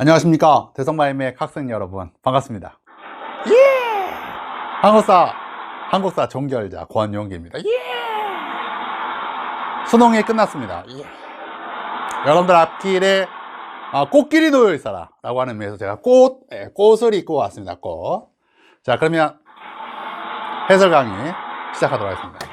안녕하십니까. 대성마임의 학생 여러분. 반갑습니다. 예! 한국사 한국사 종결자 권용기입니다. 예! 수능이 끝났습니다. 예. 여러분들 앞길에 아, 꽃길이 놓여 있어라. 라고 하는 의미에서 제가 꽃 예, 꽃을 입고 왔습니다. 꽃 자 그러면 해설 강의 시작하도록 하겠습니다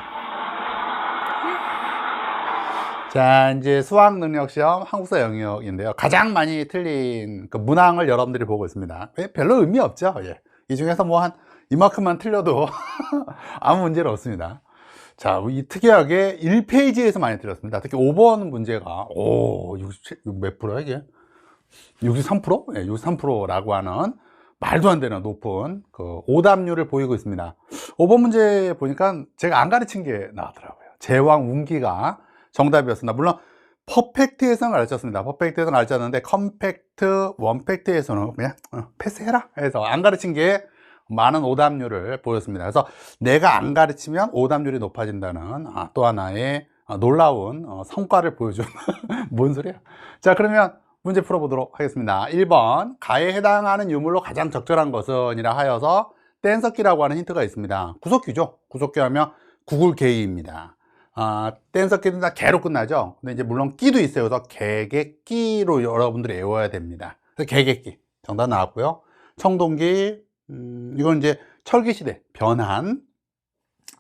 자, 이제 수학 능력 시험 한국사 영역인데요. 가장 많이 틀린 그 문항을 여러분들이 보고 있습니다. 예, 별로 의미 없죠. 예. 이 중에서 뭐 한 이만큼만 틀려도 아무 문제는 없습니다. 자, 이 특이하게 1페이지에서 많이 틀렸습니다. 특히 5번 문제가 오, 67, 몇 프로야 이게? 63%? 예, 63%라고 하는 말도 안 되는 높은 그 오답률을 보이고 있습니다. 5번 문제 보니까 제가 안 가르친 게 나왔더라고요. 제왕 운기가 정답이었습니다. 물론 퍼펙트에서는 가르쳤습니다. 퍼펙트에서는 가르쳤는데 컴팩트, 원팩트에서는 그냥 어, 패스해라 해서 안 가르친 게 많은 오답률을 보였습니다. 그래서 내가 안 가르치면 오답률이 높아진다는 아, 또 하나의 아, 놀라운 어, 성과를 보여준 뭔 소리야? 자 그러면 문제 풀어보도록 하겠습니다. 1번 가에 해당하는 유물로 가장 적절한 것은 이라 하여서 뗀석기라고 하는 힌트가 있습니다. 구석기죠. 구석기 하면 구글게이입니다. 아, 댄서 끼는 다 개로 끝나죠. 근데 이제 물론 끼도 있어요. 그래서 개개 끼로 여러분들이 외워야 됩니다. 그래서 개개 끼 정답 나왔고요. 청동기 음, 이건 이제 철기 시대 변한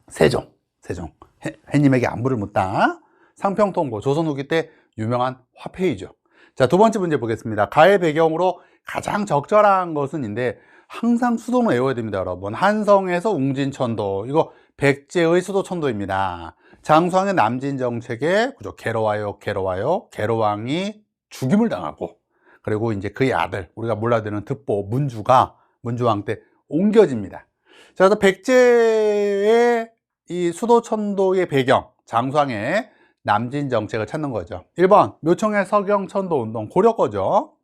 세종 세종 해, 해님에게 안부를 묻다. 상평통고 조선 후기 때 유명한 화폐이죠. 자, 두 번째 문제 보겠습니다. 가의 배경으로 가장 적절한 것은인데 항상 수도는 외워야 됩니다, 여러분. 한성에서 웅진천도 이거 백제의 수도 천도입니다. 장수왕의 남진 정책에 그죠 괴로워요, 괴로워요. 괴로왕이 죽임을 당하고 그리고 이제 그의 아들 우리가 몰라야 되는 득보 문주가 문주왕 때 옮겨집니다. 자, 그래서 백제의 이 수도 천도의 배경 장수왕의 남진 정책을 찾는 거죠. 1번 묘청의 서경 천도 운동 고려 거죠.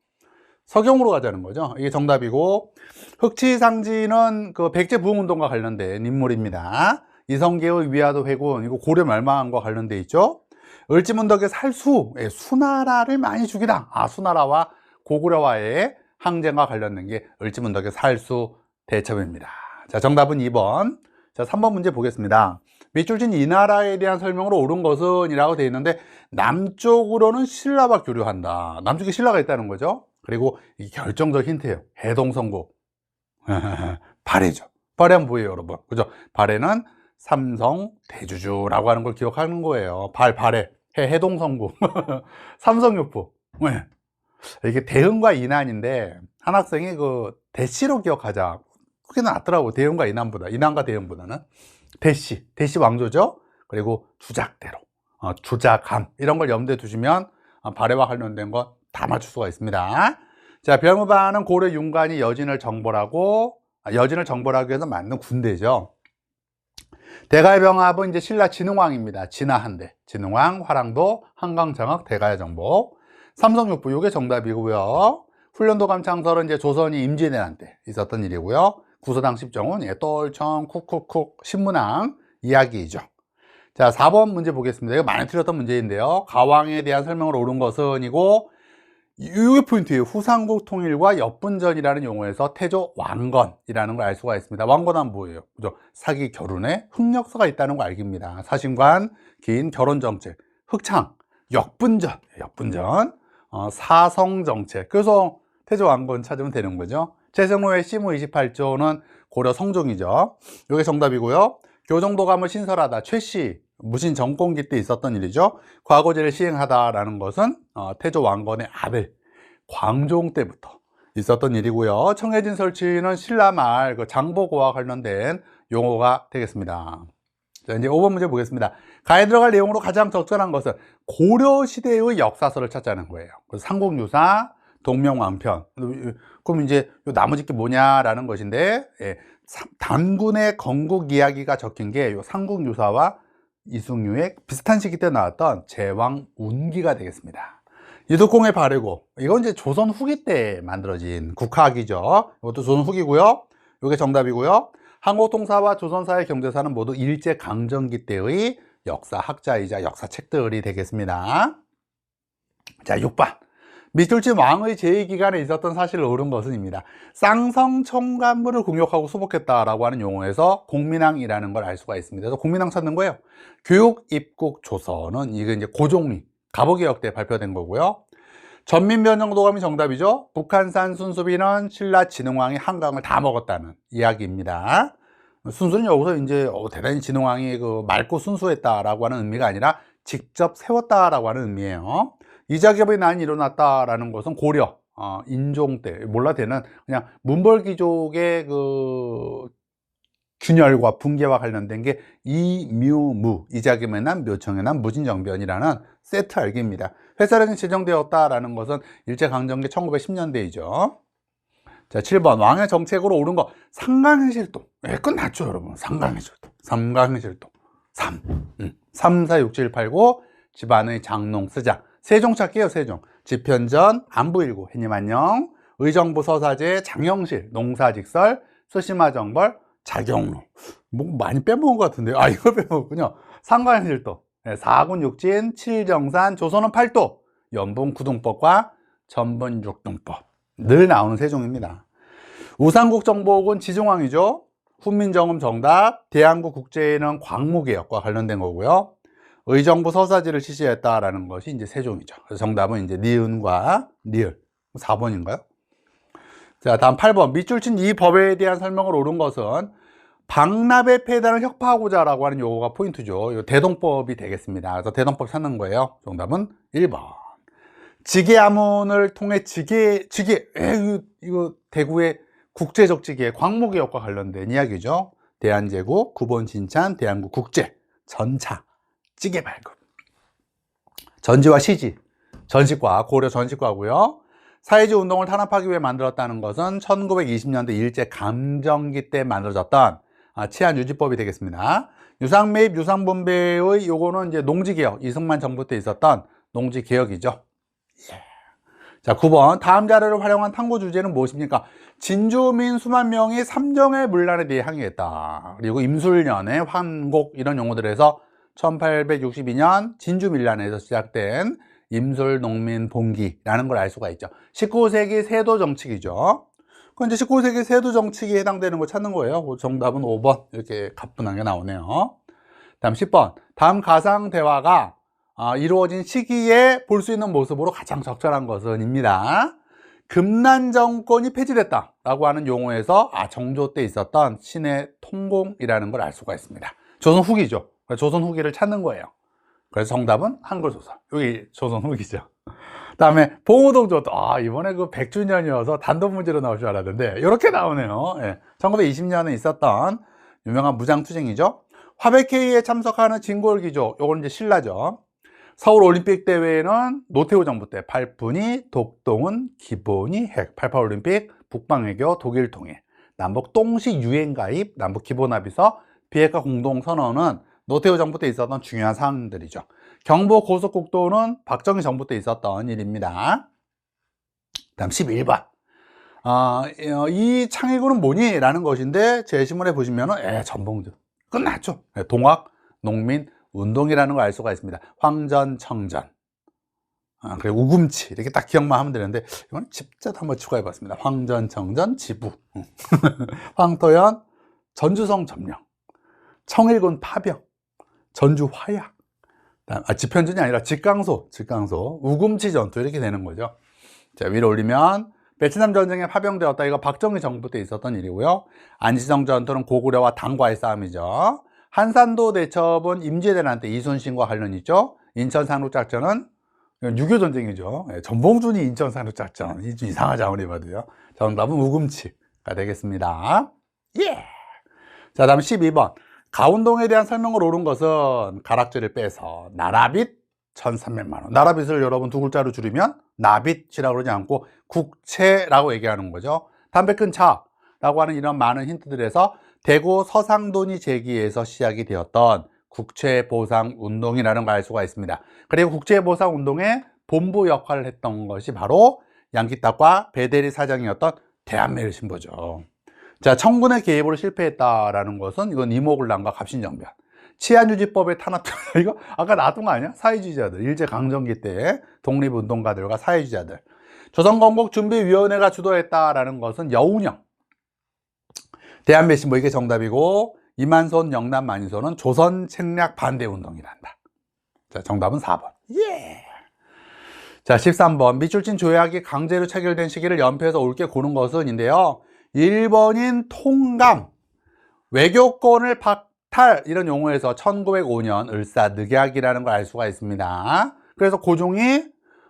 서경으로 가자는 거죠. 이게 정답이고 흑치상지는 그 백제 부흥운동과 관련된 인물입니다. 이성계의 위화도 회군 이거 고려 멸망과 관련돼 있죠. 을지문덕의 살수 예, 수나라를 많이 죽이다. 아 수나라와 고구려와의 항쟁과 관련된 게 을지문덕의 살수 대첩입니다. 자 정답은 2번. 자 3번 문제 보겠습니다. 밑줄진 이 나라에 대한 설명으로 옳은 것은 이라고 되어 있는데 남쪽으로는 신라와 교류한다. 남쪽에 신라가 있다는 거죠. 그리고 이 결정적 힌트예요. 해동성고. 발해죠. 발해는 뭐예요, 여러분? 그죠? 발해는 삼성 대주주라고 하는 걸 기억하는 거예요. 발, 발해. 해, 해동성고. 삼성유포. 왜? 이게 대응과 이난인데, 한 학생이 그 대시로 기억하자. 그게 낫더라고. 대응과 이난보다. 이난과 대응보다는. 대시. 대시 왕조죠? 그리고 주작대로. 어, 주작함. 이런 걸 염두에 두시면, 어, 발해와 관련된 것 다 맞출 수가 있습니다. 자, 별무반은 고려 윤관이 여진을 정벌하고, 아, 여진을 정벌하기 위해서 만든 군대죠. 대가의 병합은 이제 신라 진흥왕입니다. 진화한대. 진흥왕, 화랑도, 한강정학, 대가의 정복. 삼성육부, 요게 정답이고요. 훈련도 감창설은 이제 조선이 임진왜란 때 있었던 일이고요. 구서당 십정은 예, 똘청, 쿡쿡쿡, 신문왕 이야기이죠. 자, 4번 문제 보겠습니다. 이거 많이 틀렸던 문제인데요. 가왕에 대한 설명을 옳은 것은이고, 이게 포인트예요. 후삼국 통일과 역분전이라는 용어에서 태조 왕건이라는 걸 알 수가 있습니다. 왕건은 뭐예요? 그죠? 사기 결혼에 흑역사가 있다는 거 알깁니다. 사신관, 긴 결혼 정책, 흑창, 역분전, 역분전, 어, 사성 정책. 그래서 태조 왕건 찾으면 되는 거죠. 최성로의 시무 28조는 고려 성종이죠. 이게 정답이고요. 교정도감을 신설하다 최씨 무신 정권기 때 있었던 일이죠. 과거제를 시행하다라는 것은 어, 태조 왕건의 아들 광종 때부터 있었던 일이고요. 청해진 설치는 신라 말 그 장보고와 관련된 용어가 되겠습니다. 자, 이제 5번 문제 보겠습니다. 가에 들어갈 내용으로 가장 적절한 것은 고려 시대의 역사서를 찾자는 거예요. 그래서 삼국유사, 동명왕편. 그럼 이제 나머지 게 뭐냐라는 것인데 예, 단군의 건국 이야기가 적힌 게 삼국유사와 이승유의 비슷한 시기 때 나왔던 제왕 운기가 되겠습니다. 이덕공에 바르고 이건 이제 조선 후기 때 만들어진 국학이죠. 이것도 조선 후기고요. 이게 정답이고요. 한국통사와 조선사의 경제사는 모두 일제 강점기 때의 역사학자이자 역사책들이 되겠습니다. 자, 6번. 밑줄진 왕의 제위 기간에 있었던 사실을 옳은 것은입니다. 쌍성 총관부를 공격하고 수복했다라고 하는 용어에서 공민왕이라는 걸 알 수가 있습니다. 그래서 공민왕 찾는 거예요. 교육 입국 조서는 이게 이제 고종리 갑오개혁 때 발표된 거고요. 전민변정도감이 정답이죠. 북한산 순수비는 신라 진흥왕이 한강을 다 먹었다는 이야기입니다. 순수는 여기서 이제 어, 대단히 진흥왕이 그 맑고 순수했다라고 하는 의미가 아니라 직접 세웠다라고 하는 의미예요. 이자기업의 난이 일어났다라는 것은 고려 어, 인종 때 몰라 되는 그냥 문벌귀족의 그 균열과 붕괴와 관련된 게 이묘무 이자기업의 난 묘청의 난 무진정변이라는 세트 알기입니다. 회사령이 제정되었다라는 것은 일제강점기 1910년대이죠. 자, 7번 왕의 정책으로 오른 거 상강의 실도. 예, 끝났죠, 여러분. 상강의 실도. 상강의 실도. 3. 음. 3, 4, 6, 7, 8, 9. 집안의 장농 쓰자. 세종 찾기요, 세종. 지편전, 안부일고, 해님 안녕. 의정부 서사제, 장영실, 농사직설, 수심화정벌, 자경로. 뭐 많이 빼먹은 것 같은데요. 아, 이거 빼먹었군요. 실도. 네, 4군 육진, 7정산, 조선은 8도, 연봉 구동법과 전번 육동법. 늘 나오는 세 종입니다. 우상국 정복은 지중왕이죠. 훈민정음 정답, 대한국 국제회는 광무개혁과 관련된 거고요. 의정부 서사지를 실시했다라는 것이 이제 세 종이죠. 그래서 정답은 이제 니은과 니을. 4번인가요? 자, 다음 8번. 밑줄 친 이 법에 대한 설명을 옳은 것은 박납의 폐단을 혁파하고자 라고 하는 요거가 포인트죠. 요 대동법이 되겠습니다. 그래서 대동법 찾는 거예요. 정답은 1번. 지게 암문을 통해 지게, 지게, 에이, 이거 대구의 국제적 지게, 광목개혁과 관련된 이야기죠. 대한제국, 구본 진찬, 대한국 국제, 전차, 찌개 발급. 전지와 시지, 전시과, 고려 전시과고요. 사회주의 운동을 탄압하기 위해 만들었다는 것은 1920년대 일제 감정기 때 만들어졌던 아, 치안 유지법이 되겠습니다. 유상 매입, 유상 분배의 요거는 이제 농지 개혁, 이승만 정부 때 있었던 농지 개혁이죠. 자, 9번. 다음 자료를 활용한 탐구 주제는 무엇입니까? 진주민 수만 명이 삼정의 문란에 대해 항의했다. 그리고 임술년의 환곡 이런 용어들에서 1862년 진주밀란에서 시작된 임술 농민 봉기라는 걸 알 수가 있죠. 19세기 세도 정치기죠. 그 이제 19세기 세도 정치기에 해당되는 걸 찾는 거예요. 그 정답은 5번 이렇게 가뿐하게 나오네요. 다음 10번. 다음 가상 대화가 아, 이루어진 시기에 볼 수 있는 모습으로 가장 적절한 것은입니다. 금난 정권이 폐지됐다 라고 하는 용어에서 아, 정조 때 있었던 신의 통공이라는 걸 알 수가 있습니다. 조선 후기죠. 조선 후기를 찾는 거예요. 그래서 정답은 한글소설. 여기 조선 후기죠. 다음에 봉우동조도 아 이번에 그 100주년이어서 단독 문제로 나올 줄 알았는데 이렇게 나오네요. 예. 1920년에 있었던 유명한 무장투쟁이죠. 화백회의에 참석하는 진골기조 요건 이제 신라죠. 서울 올림픽 대회는 노태우 정부 때 팔분이 독동은 기본이 핵 88 올림픽 북방 외교 독일 통일 남북 동시 유엔 가입 남북 기본 합의서 비핵화 공동 선언은 노태우 정부 때 있었던 중요한 사항들이죠. 경부 고속국도는 박정희 정부 때 있었던 일입니다. 다음 11번. 어, 이 창의구는 뭐니? 라는 것인데 제시문에 보시면은 에, 전봉주 끝났죠. 예, 동학, 농민, 운동이라는 걸 알 수가 있습니다. 황전, 청전. 아, 그리고 우금치 이렇게 딱 기억만 하면 되는데 이건 집자 한번 추가해 봤습니다. 황전, 청전, 지부. 황토연, 전주성 점령. 청일군 파병. 전주 화약. 아, 집현전이 아니라 직강소, 직강소, 우금치 전투 이렇게 되는 거죠. 자, 위로 올리면 베트남 전쟁에 파병되었다. 이거 박정희 정부 때 있었던 일이고요. 안시성 전투는 고구려와 당과의 싸움이죠. 한산도 대첩은 임진왜란 때 이순신과 관련 있죠. 인천 상륙작전은 6.25 전쟁이죠. 예, 전봉준이 인천 상륙작전. 이상하지 아무리 봐도요. 정답은 우금치가 되겠습니다. 예! 자, 다음 12번. 가운동에 대한 설명을 옳은 것은 가락지를 빼서 나라빚 1,300만 원. 나라빚을 여러분 두 글자로 줄이면 나빚이라고 그러지 않고 국채라고 얘기하는 거죠. 담배 끈 차라고 하는 이런 많은 힌트들에서 대구 서상돈이 제기해서 시작이 되었던 국채보상 운동이라는 걸 알 수가 있습니다. 그리고 국채보상 운동의 본부 역할을 했던 것이 바로 양기탁과 배대리 사장이었던 대한매일 신보죠. 자, 청군의 개입으로 실패했다라는 것은 이건 이목을남과 갑신정변. 치안유지법의 탄압 이거 아까 나왔던 거 아니야? 사회주의자들 일제 강점기 때 독립운동가들과 사회주의자들 조선건국준비위원회가 주도했다라는 것은 여운형 대한배신 뭐 이게 정답이고 이만손 영남 만이손은 조선 책략 반대 운동이란다. 자 정답은 4번. 예. 자 13번 밑줄진 조약이 강제로 체결된 시기를 연표해서 옳게 고른 것은인데요. 1번인 통감 외교권을 박탈 이런 용어에서 1905년 을사늑약이라는 걸 알 수가 있습니다. 그래서 고종이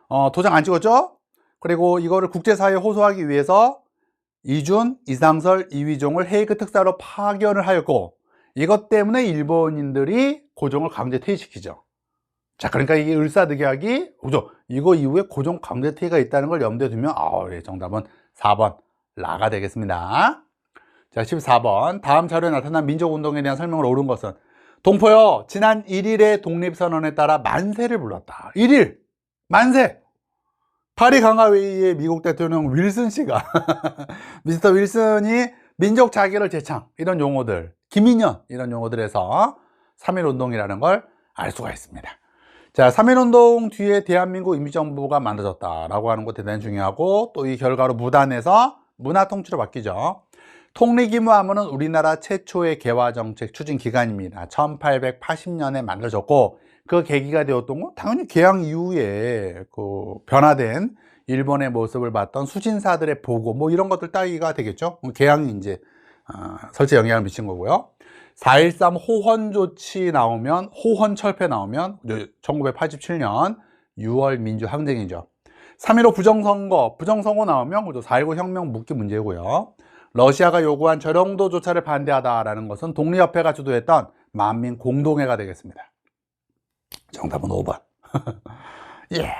어, 도장 안 찍었죠? 그리고 이거를 국제사회에 호소하기 위해서 이준, 이상설, 이휘종을 헤이그 특사로 파견을 하였고 이것 때문에 일본인들이 고종을 강제 퇴위시키죠. 자, 그러니까 이게 을사늑약이 그죠? 이거 이후에 고종 강제 퇴위가 있다는 걸 염두에 두면 아, 예, 정답은 4번 라가 되겠습니다. 자, 14번. 다음 자료에 나타난 민족운동에 대한 설명을 옳은 것은 동포요. 지난 1일의 독립선언에 따라 만세를 불렀다. 1일 만세. 파리 강화회의의 미국 대통령 윌슨 씨가 미스터 윌슨이 민족 자결을 제창 이런 용어들 김인현 이런 용어들에서 3.1 운동이라는 걸 알 수가 있습니다. 자, 3.1 운동 뒤에 대한민국 임시정부가 만들어졌다라고 하는 거 대단히 중요하고 또 이 결과로 무단에서 문화 통치로 바뀌죠. 통리기무하면은 우리나라 최초의 개화정책 추진 기관입니다. 1880년에 만들어졌고 그 계기가 되었던 건 당연히 개항 이후에 그 변화된 일본의 모습을 봤던 수진사들의 보고 뭐 이런 것들 따위가 되겠죠. 개항이 이제 어, 설치 영향을 미친 거고요. 4.13 호헌 조치 나오면 호헌 철폐 나오면 1987년 6월 민주항쟁이죠. 3.15 부정선거, 부정선거 나오면 4.19 혁명 묵기 문제고요. 러시아가 요구한 저령도 조차를 반대하다라는 것은 독립협회가 주도했던 만민 공동회가 되겠습니다. 정답은 5번. 예.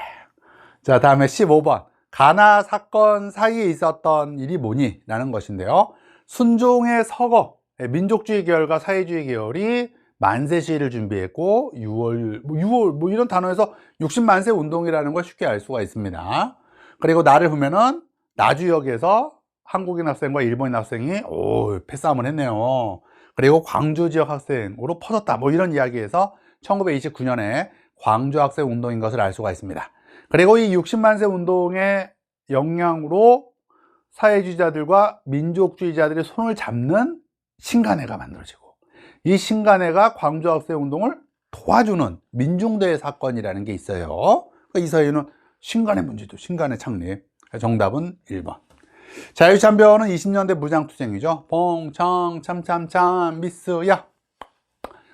자, 다음에 15번. 가나 사건 사이에 있었던 일이 뭐니? 라는 것인데요. 순종의 서거, 예, 민족주의 계열과 사회주의 계열이 만세 시위를 준비했고 6월, 6월 뭐 이런 단어에서 60만세 운동이라는 걸 쉽게 알 수가 있습니다. 그리고 나를 보면은 나주역에서 한국인 학생과 일본인 학생이 오 패싸움을 했네요. 그리고 광주 지역 학생으로 퍼졌다. 뭐 이런 이야기에서 1929년에 광주 학생 운동인 것을 알 수가 있습니다. 그리고 이 60만 세 운동의 영향으로 사회주의자들과 민족주의자들이 손을 잡는 신간회가 만들어지고 이 신간회가 광주 학생 운동을 도와주는 민중대회 사건이라는 게 있어요. 그러니까 이 사회는 신간회 문제도 신간회 창립. 정답은 1번. 자유참변은 20년대 무장투쟁이죠. 봉청 참참참 미스야.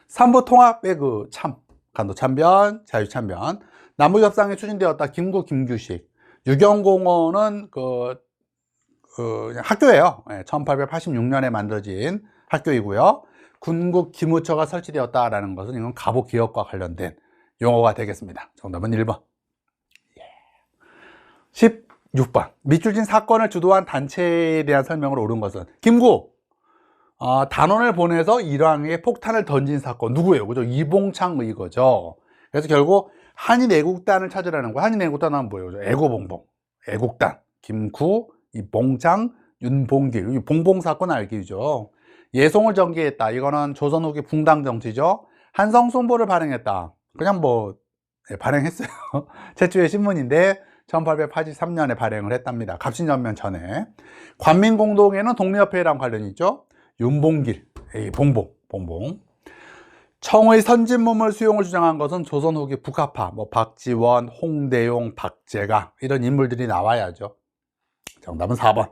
삼부 통합 배그 참 간도 참변 자유참변 남북협상이 추진되었다. 김구 김규식 유경공원은 그, 그 학교예요. 1886년에 만들어진 학교이고요. 군국 기무처가 설치되었다라는 것은 이건 갑오 기업과 관련된 용어가 되겠습니다. 정답은 1번. 16번. 밑줄진 사건을 주도한 단체에 대한 설명을 옳은 것은 김구 어, 단원을 보내서 일왕에 폭탄을 던진 사건 누구예요? 그죠? 이봉창 의거죠. 그래서 결국 한인 애국단을 찾으라는 거예요. 한인 애국단은 뭐예요? 그죠? 애고봉봉, 애국단, 김구, 이봉창, 윤봉길, 이 봉봉 사건 알기죠. 예송을 전개했다. 이거는 조선 후기 붕당 정치죠. 한성 손보를 발행했다. 그냥 뭐 네, 발행했어요. 최초의 신문인데 1883년에 발행을 했답니다. 갑신전면 전에. 관민공동회는 독립협회랑 관련이 있죠. 윤봉길, 에이, 봉봉, 봉봉. 청의 선진문물 수용을 주장한 것은 조선 후기 북학파, 뭐 박지원, 홍대용, 박재가 이런 인물들이 나와야죠. 정답은 4번.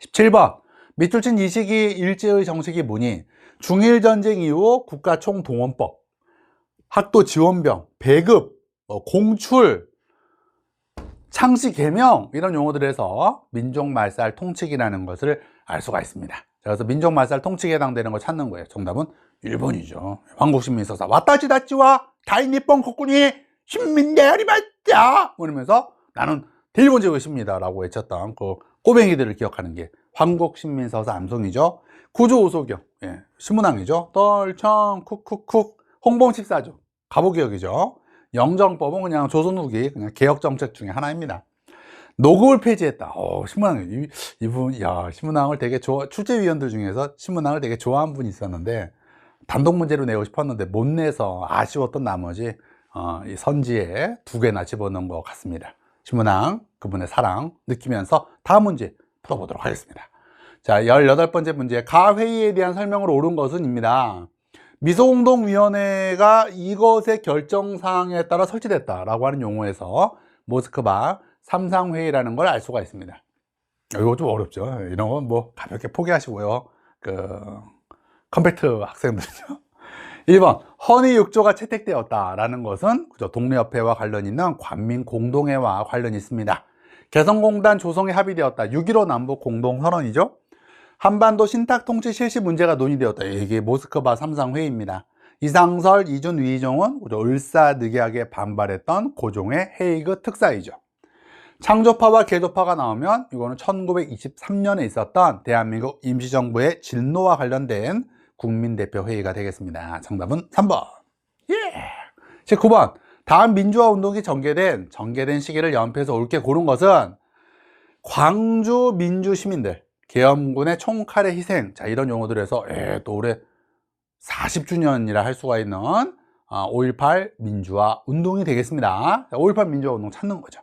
17번. 밑줄 친 이 시기 일제의 정식이 뭐니? 중일전쟁 이후 국가총동원법, 학도 지원병, 배급, 뭐 공출, 창씨 개명 이런 용어들에서 민족말살 통치기라는 것을 알 수가 있습니다. 그래서 민족말살 통치기에 해당되는 걸 찾는 거예요. 정답은 1번이죠. 황국신민 서사 왔다지 다찌와 다이니뻥 국군이 신민대열이 맞자 그러면서 나는 대일본 제국의 라고 외쳤던 그 꼬뱅이들을 기억하는 게 황국신민서사 암송이죠. 구조오소경 예, 신문왕이죠. 떨청 쿡쿡쿡 홍봉식사죠. 가보기역이죠. 영정법은 그냥 조선 후기 그냥 개혁 정책 중에 하나입니다. 노급을 폐지했다. 어, 신문왕 이분 야 신문왕을 되게 좋아 출제위원들 중에서 신문왕을 되게 좋아하는 분이 있었는데 단독 문제로 내고 싶었는데 못 내서 아쉬웠던 나머지 어, 이 선지에 두 개나 집어넣은 것 같습니다. 신문왕 그분의 사랑 느끼면서 다음 문제 풀어보도록 하겠습니다. 자, 18번째 문제. 가회의에 대한 설명으로 옳은 것은 입니다. 미소공동위원회가 이것의 결정사항에 따라 설치됐다라고 하는 용어에서 모스크바 삼상회의라는 걸 알 수가 있습니다. 이거 좀 어렵죠. 이런 건 뭐 가볍게 포기하시고요. 그, 컴팩트 학생들은요. 1번, 허니 6조가 채택되었다라는 것은 그죠, 동네협회와 관련 있는 관민공동회와 관련이 있습니다. 개성공단 조성에 합의되었다. 6.15 남북 공동선언이죠. 한반도 신탁통치 실시 문제가 논의되었다. 이게 모스크바 삼상회의입니다. 이상설, 이준, 위종은 을사늑약에 반발했던 고종의 헤이그 특사이죠. 창조파와 개조파가 나오면 이거는 1923년에 있었던 대한민국 임시정부의 진노와 관련된 국민대표회의가 되겠습니다. 정답은 3번. 예. 제 9번. 다음 민주화 운동이 전개된, 전개된 시기를 연패해서 옳게 고른 것은 광주 민주 시민들, 계엄군의 총칼의 희생, 자, 이런 용어들에서, 에, 또 올해 40주년이라 할 수가 있는 5.18 민주화 운동이 되겠습니다. 5.18 민주화 운동 찾는 거죠.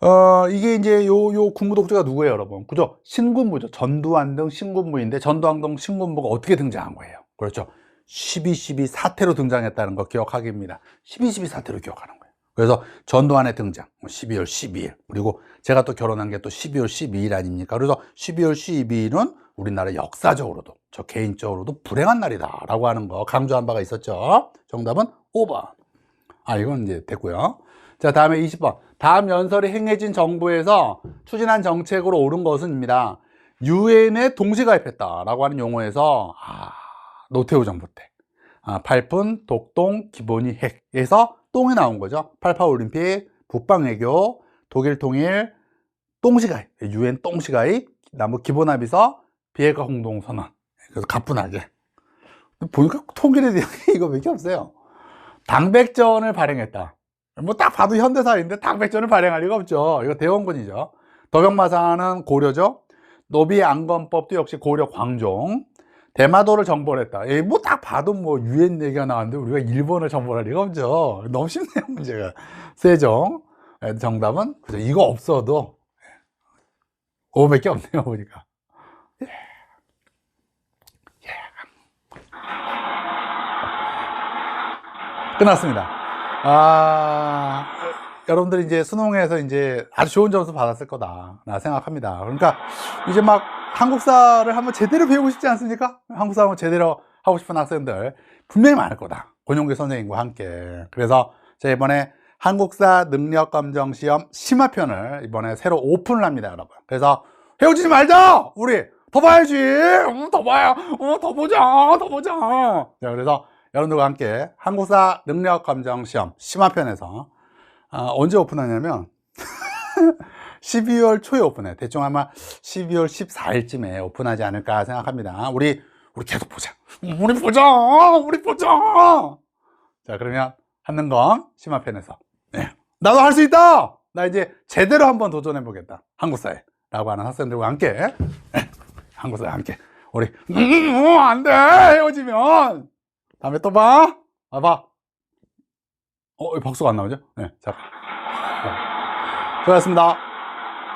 어, 이게 이제 요, 요 군부 독재가 누구예요, 여러분? 그죠? 신군부죠. 전두환 등 신군부인데, 전두환 등 신군부가 어떻게 등장한 거예요? 그렇죠. 12.12 사태로 등장했다는 거 기억하기입니다. 12.12 사태로 기억하는 거예요. 그래서 전두환의 등장, 12월 12일. 그리고 제가 또 결혼한 게 또 12월 12일 아닙니까? 그래서 12월 12일은 우리나라 역사적으로도, 저 개인적으로도 불행한 날이다라고 하는 거 강조한 바가 있었죠. 정답은 5번. 아, 이건 이제 됐고요. 자, 다음에 20번. 다음 연설이 행해진 정부에서 추진한 정책으로 옳은 것은입니다. 유엔에 동시 가입했다라고 하는 용어에서 아, 노태우 정부 때 아, 팔푼, 독동, 기본이 핵에서 똥이 나온 거죠. 88 올림픽, 북방 외교, 독일 통일, 동시 가입, 유엔 동시 가입, 남북 기본 합의서, 비핵화 공동 선언. 그래서 가뿐하게. 보니까 통일에 대한 게 이거밖에 없어요. 당백전을 발행했다. 뭐 딱 봐도 현대사인데 당백전을 발행할 리가 없죠. 이거 대원군이죠. 도병마사는 고려죠. 노비 안건법도 역시 고려 광종. 대마도를 정벌 했다. 뭐 딱 봐도 뭐 유엔 얘기가 나왔는데 우리가 일본을 정벌할 리가 없죠. 너무 쉽네요 문제가. 세종. 예, 정답은 그죠. 이거 없어도 5밖에 없네요 보니까. 예. 예. 끝났습니다. 아, 여러분들이 이제 수능에서 이제 아주 좋은 점수 받았을 거다. 나 생각합니다. 그러니까 이제 막 한국사를 한번 제대로 배우고 싶지 않습니까? 한국사 한번 제대로 하고 싶은 학생들 분명히 많을 거다. 권용기 선생님과 함께. 그래서 제가 이번에 한국사 능력감정 시험 심화편을 이번에 새로 오픈을 합니다, 여러분. 그래서 헤어지지 말자! 우리 더 봐야지! 음, 더 봐야! 어, 더 보자! 더 보자! 자, 그래서 여러분들과 함께 한국사 능력감정 시험 심화편에서 아, 언제 오픈하냐면 12월 초에 오픈해. 대충 아마 12월 14일쯤에 오픈하지 않을까 생각합니다. 우리 우리 계속 보자. 우리 보자. 우리 보자. 자, 그러면 건 심화편에서. 네. 나도 할 수 있다. 나 이제 제대로 한번 도전해 보겠다. 한국사에라고 하는 학생들과 함께 네. 한국사에 함께 우리 음, 어, 안 돼. 헤어지면 다음에 또 봐. 봐봐. 어, 왜 박수가 안 나오죠? 네. 자. 수고하셨습니다.